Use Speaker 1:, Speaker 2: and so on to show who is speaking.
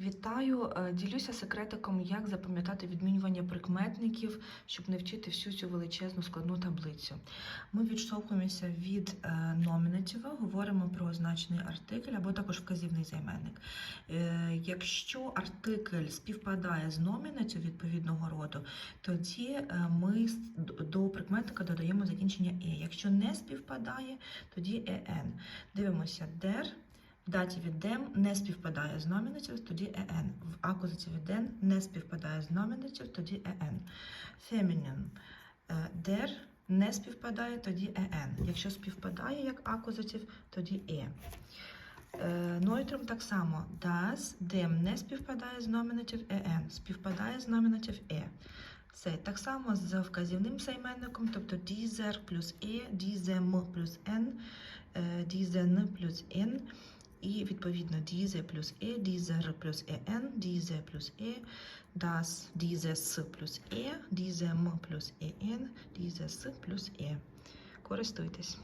Speaker 1: Вітаю! Е, Ділюся секретиком, як запам'ятати відмінювання прикметників, щоб не вчити всю цю величезну складну таблицю. Ми відштовхуємося від е, номінатива, говоримо про означений артикль або також вказівний займенник. Е, Якщо артикль співпадає з номінатів відповідного роду, тоді ми до прикметника додаємо закінчення е. Якщо не співпадає, тоді ен. Дивимося der. Даті від dem не співпадає з номінатів, тоді en. В акузаті від den не співпадає з номінатів, тоді en. Feminine. Е, Der не співпадає, тоді en. Якщо співпадає як акузатив, тоді. Е, Нойтром так само. Das, dem не співпадає з номінатив en, співпадає з номінатив e. Це так само з вказівним займенником, тобто dieser плюс e, diesem плюс n, е, diesen плюс n. І відповідно diese плюс e, dieser плюс en, diese плюс e, das, dieses плюс e, diesem плюс en, dieses плюс e. Користуйтесь.